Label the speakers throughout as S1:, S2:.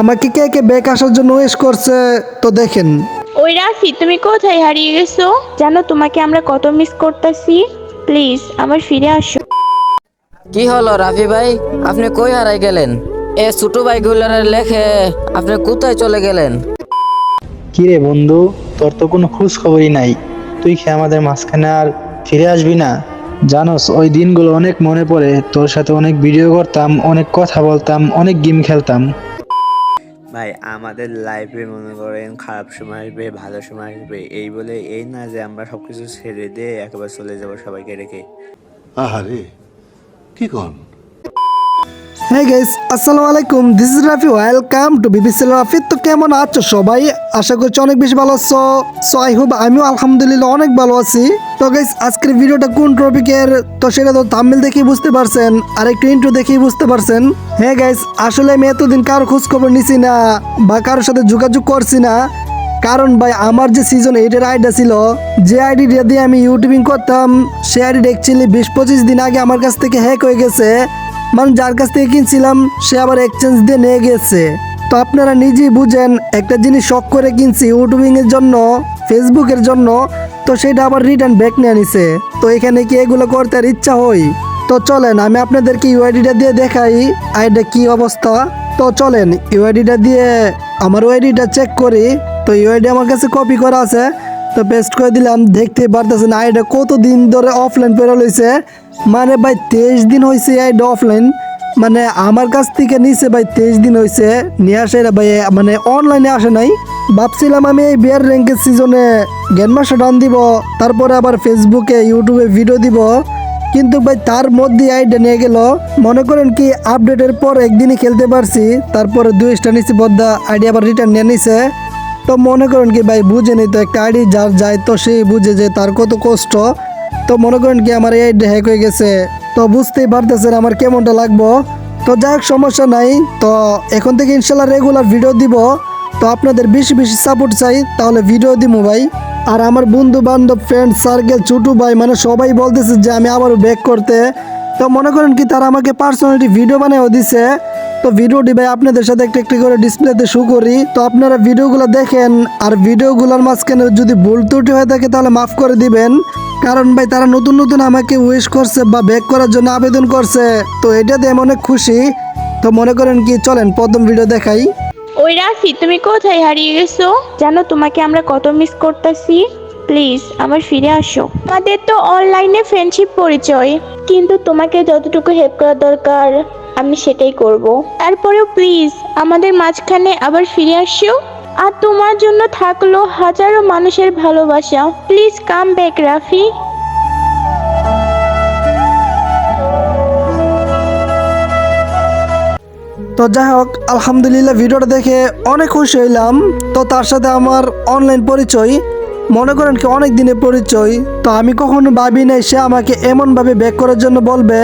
S1: আমাকে কে কে ব্যাক আসার জন্য ওয়েস করছে তো দেখেন।
S2: ওই রাফি তুমি কোথায় হারিয়ে গেছো? জানো তোমাকে আমরা কত মিস করতেছি? প্লিজ আমার ফিরে আসো।
S3: কি হলো রাফি ভাই? আপনি কই হারাই গেলেন? এ ছোট ভাই ভাইগুলার লেখে আপনি কোথায় চলে গেলেন?
S4: কি রে বন্ধু তোর তো কোনো খোঁজ খবরই নাই। তুই কি আমাদের মাঝখানে আর ফিরে আসবি না? জানোস ওই দিনগুলো অনেক মনে পড়ে। তোর সাথে অনেক ভিডিও করতাম অনেক কথা বলতাম অনেক গেম খেলতাম।
S5: ভাই, আমাদের লাইফে মনে করেন খারাপ সময় আসবে, ভালো সময় আসবে, এই বলে এই না যে আমরা সবকিছু ছেড়ে দিয়ে একেবারে চলে যাব সবাইকে রেখে।
S6: আহারে, কি কন?
S1: হ্যাঁ গাইস আসসালামু আলাইকুম this is Rafi welcome to BBC Rafi তো কেমন আছো সবাই? আশা করছি অনেক বেশি ভালো আছো। সো আই হোপ আমিও আলহামদুলিল্লাহ অনেক ভালো আছি। তো গাইস আজকের ভিডিওটা কোন টপিকের তো সেটা তো থাম্বনেল দেখেই বুঝতে পারছেন, আর একটু ইন্ট্রো দেখেই বুঝতে পারছেন। হ্যাঁ গাইস আসলে আমি এতদিন কারও খোঁজ খবর নিছি না, বা কারোর সাথে যোগাযোগ করছি না। কারণ ভাই, আমার যে সিজন এইটের আইডিয়া ছিল, যে আইডিটা দিয়ে আমি ইউটিউবিং করতাম সে আইডিটা অ্যাকচুয়ালি বিশ পঁচিশ দিন আগে আমার কাছ থেকে হ্যাক হয়ে গেছে। মানে যার কাছ থেকে কিনছিলাম, সে আবার এক্সচেঞ্জ দিয়ে নিয়ে গেছে। তো আপনারা নিজেই বুঝেন, একটা জিনিস শখ করে কিনছি ইউটিউবিং এর জন্য ফেসবুকের জন্য, তো সেটা আবার রিটার্ন ব্যাক নিয়ে নিছে তো এখানে কি এগুলো করতে আর ইচ্ছা হয়? তো চলেন, আমি আপনাদেরকে ইউআইডিটা দিয়ে দেখাই আইডিটা কি অবস্থা? তো চলেন ইউআইডিটা দিয়ে আমার ওআইডিটা চেক করি। তো ইউআইডি আমার কাছে কপি করা আছে। তো পেস্ট করে দিলাম, দেখতে পারতেছেন আইডিটা কত দিন ধরে অফলাইন পেরো লইছে মানে ভাই, তেইশ দিন হয়েছে আইডিটা অফলাইন মানে আমার কাছ থেকে নিছে ভাই তেইশ দিন হয়েছে নিয়ে আসে না ভাই মানে অনলাইনে আসে নাই। ভাবছিলাম আমি এই বিয়ার র্যাঙ্কের সিজনে গ্যানমাসা ডান দিব, তারপরে আবার ফেসবুকে ইউটিউবে ভিডিও দিব। কিন্তু ভাই, তার মধ্যে আইডিয়া নিয়ে গেল। মনে করেন কি আপডেটের পর একদিনই খেলতে পারছি, তারপরে দুই স্টার নিচ্ছি বদ্দা আইডিয়া আবার রিটার্ন নিয়ে নিছে। তো মনে করেন কি ভাই বুঝেনি তো একটা যার যায় তো সেই বুঝে যে তার কত কষ্ট। তো মনে করেন কি আমার এই হ্যাক হয়ে গেছে। তো বুঝতেই পারতেছেন আমার কেমনটা লাগবো। তো যাই হোক সমস্যা নাই। তো এখন থেকে ইনশাল্লাহ রেগুলার ভিডিও দিব। তো আপনাদের বেশি বেশি সাপোর্ট চাই, তাহলে ভিডিও দিব ভাই। আর আমার বন্ধু বান্ধব ফ্রেন্ড সার্কেল ছোটু ভাই মানে সবাই বলতেছে যে আমি আবারও ব্যাক করতে। তো মনে করেন কি, তারা আমাকে পার্সোনালিটি ভিডিও বানিয়েও দিছে। তো ভিডিওটি ভাই আপনাদের সাথে একটু একটি করে ডিসপ্লেতে শো করি। তো আপনারা ভিডিওগুলো দেখেন আর ভিডিওগুলোর মাঝখানে যদি ভুল ত্রুটি হয়ে থাকে তাহলে মাফ করে দিবেন। কারণ ভাই, তারা নতুন নতুন আমাকে উইশ করছে বা ব্যাক করার জন্য আবেদন করছে। তো এটাতে আমি অনেক খুশি। তো মনে করেন কি, চলেন প্রথম ভিডিও দেখাই।
S2: ওই রাফি, তুমি কোথায় হারিয়ে গেছো? জানো তোমাকে আমরা কত মিস করতেছি? প্লিজ, আবার ফিরে আসো। আমাদের তো অনলাইনে ফ্রেন্ডশিপ পরিচয়, কিন্তু তোমাকে যতটুকু হেল্প করা দরকার, আমি সেটাই করব। তারপরেও প্লিজ আমাদের মাঝখানে আবার ফিরে আসো আর তোমার জন্য থাকল হাজারো মানুষের ভালোবাসা। Please come back Rafi.
S1: তো যাই হোক, আলহামদুলিল্লাহ, ভিডিওটা দেখে অনেক খুশি হইলাম। তো তার সাথে আমার অনলাইন পরিচয়। মনে করেন কি অনেক দিনের পরিচয়, তো আমি কখনো ভাবি নাই সে আমাকে এমনভাবে ব্যাক করার জন্য বলবে।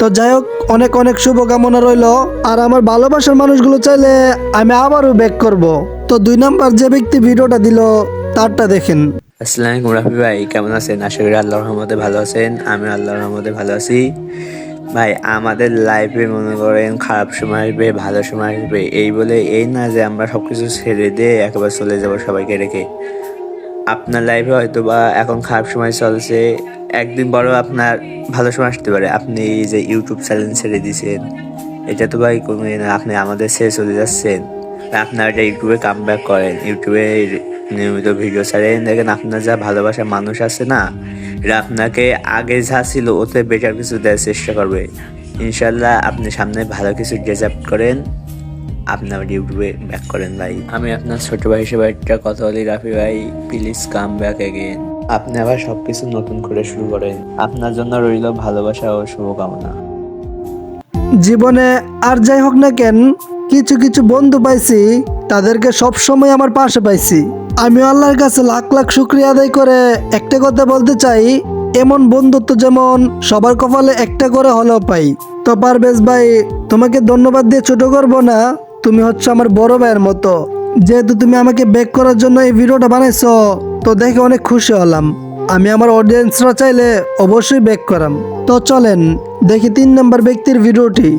S1: তো যাই হোক, অনেক অনেক শুভকামনা রইল। আর আমার ভালোবাসার মানুষগুলো চাইলে আমি আবারও ব্যাক করব। তো দুই নাম্বার যে ব্যক্তি ভিডিওটা দিল, তারটা দেখেন।
S5: আসসালামু আলাইকুম রাফি ভাই, কেমন আছেন? আশা করি আল্লাহর রহমতে ভালো আছেন। আমি আল্লাহর রহমতে ভালো আছি। ভাই, আমাদের লাইফে মনে করেন খারাপ সময় আসবে, ভালো সময় আসবে। এই বলে এই না যে আমরা সবকিছু ছেড়ে দিয়ে একেবারে চলে যাব সবাইকে রেখে আপনার লাইফে হয়তো বা এখন খারাপ সময় চলছে। একদিন বড় আপনার ভালো সময় আসতে পারে। আপনি এই যে ইউটিউব চ্যানেল ছেড়ে দিয়েছেন এটা তো ভাই কোনো না, আপনি আমাদের ছেড়ে চলে যাচ্ছেন। আপনার এটা ইউটিউবে কাম ব্যাক করেন ইউটিউবে নিয়মিত ভিডিও ছাড়েন, দেখেন আপনার যা ভালোবাসার মানুষ আছে না এটা আপনাকে আগে যা ছিল, ওতে বেটার কিছু দেওয়ার চেষ্টা করবে। ইনশাল্লাহ আপনি সামনে ভালো কিছু ডেজার্ভ করেন। আপনি আবার ইউটিউবে ব্যাক করেন ভাই। আমি আপনার ছোট ভাই হিসেবে একটা কথা বলি, রাফি ভাই প্লিজ কাম ব্যাক এগেন আপনি আবার সবকিছু নতুন করে শুরু করেন। আপনার জন্য রইল ভালোবাসা ও শুভকামনা।
S1: জীবনে আর যাই হোক না কেন, কিছু কিছু বন্ধু পাইছি, তাদেরকে সব সময় আমার পাশে পাইছি। আমি আল্লাহর কাছে লাখ লাখ শুক্রিয়া আদায় করে একটা কথা বলতে চাই, এমন বন্ধুত্ব যেমন সবার কপালে একটা করে হলেও পাই। তো পারবেশ ভাই, তোমাকে ধন্যবাদ দিয়ে ছোট করব না। তুমি হচ্ছে আমার বড় ভাইয়ের মতো। যেহেতু তুমি আমাকে ব্যাক করার জন্য এই ভিডিওটা বানাইছো, তো দেখে অনেক খুশি হলাম। আমি আমার অডিয়েন্সরা চাইলে অবশ্যই ব্যাক করাম। তো চলেন, দেখি তিন নম্বর ব্যক্তির ভিডিওটি।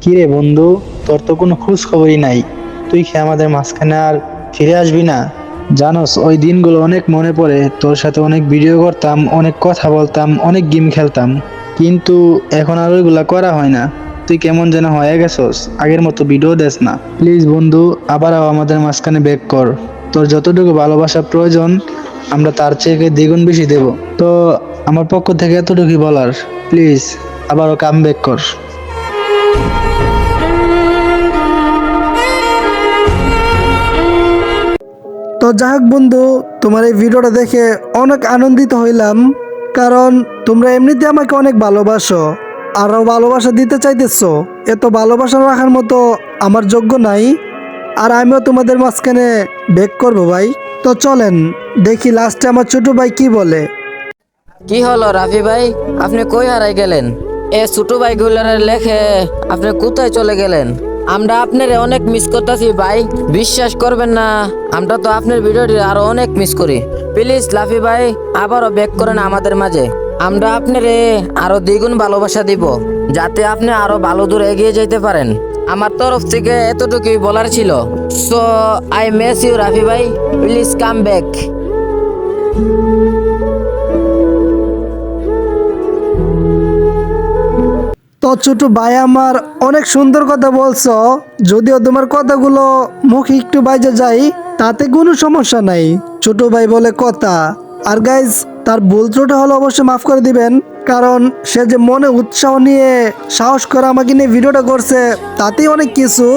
S4: কিরে বন্ধু, তোর তো কোনো খোঁজ খবরই নাই। তুই কি আমাদের মাঝখানে আর ফিরে আসবি না? জানোস, ওই দিনগুলো অনেক মনে পড়ে। তোর সাথে অনেক ভিডিও করতাম, অনেক কথা বলতাম, অনেক গেম খেলতাম। কিন্তু এখন আর ওইগুলা করা হয় না। তুই কেমন যেন হয়ে গেছস, আগের মতো ভিডিও দেস না। প্লিজ বন্ধু আবার আমাদের মাঝখানে ব্যাক কর। তোর যতটুকু ভালোবাসা প্রয়োজন, আমরা তার চেয়ে দ্বিগুণ বেশি দেব। তো, আমার পক্ষ থেকে এতটুকুই বলার। প্লিজ, আবারও কাম ব্যাক কর।
S1: তো যাই হোক বন্ধু, তোমার এই ভিডিওটা দেখে অনেক আনন্দিত হইলাম, কারণ তোমরা এমনিতে আমাকে অনেক ভালোবাসো। আরও ভালোবাসা দিতে চাইতেছো? এত ভালোবাসা রাখার মতো আমার যোগ্য নাই। আর আমিও তোমাদের মাঝখানে বেক করব ভাই। তো চলেন, দেখি লাস্টে আমার ছোট ভাই কি বলে।
S3: কি হলো রাফি ভাই? আপনি কই হারাই গেলেন? এ ছোট ভাইগুলার লেখে আপনি কোথায় চলে গেলেন? আমরা আপনার অনেক মিস করতেছি ভাই। বিশ্বাস করবেন না, আমরা তো আপনার ভিডিওটি আরও অনেক মিস করি। প্লিজ লাফি ভাই, আবারও ব্যাক করেন আমাদের মাঝে। আমরা আপনারে আরও দ্বিগুণ ভালোবাসা দিব, যাতে আপনি আরও ভালো দূর এগিয়ে যেতে পারেন। আমার তরফ থেকে এতটুকুই বলার ছিল। So I miss you Rafi ভাই। প্লিজ কাম ব্যাক
S1: তো ছোট ভাই, আমার অনেক সুন্দর কথা বলছো। যদিও তোমার কথাগুলো মুখ একটু বাইজে যায়, তাতে কোনো সমস্যা নাই। ছোট ভাই বলে কথা। আর গাইজ তার ভুল ত্রুটি হলে অবশ্যই মাফ করে দিবেন, কারণ সে যে মনে উৎসাহ নিয়ে সাহস করে আমাকে নিয়ে ভিডিওটা করছে, তাতেই অনেক কিছু।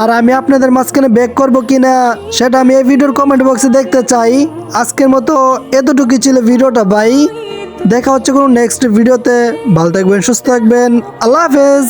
S1: আর আমি আপনাদের মাঝখানে ব্যাক করব কিনা, সেটা আমি এই ভিডিওর কমেন্ট বক্সে দেখতে চাই। আজকের মতো এতটুকু ছিল ভিডিওটা, ভাই। দেখা হচ্ছে কোনো নেক্সট ভিডিওতে ভালো থাকবেন, সুস্থ থাকবেন। আল্লাহ হাফেজ।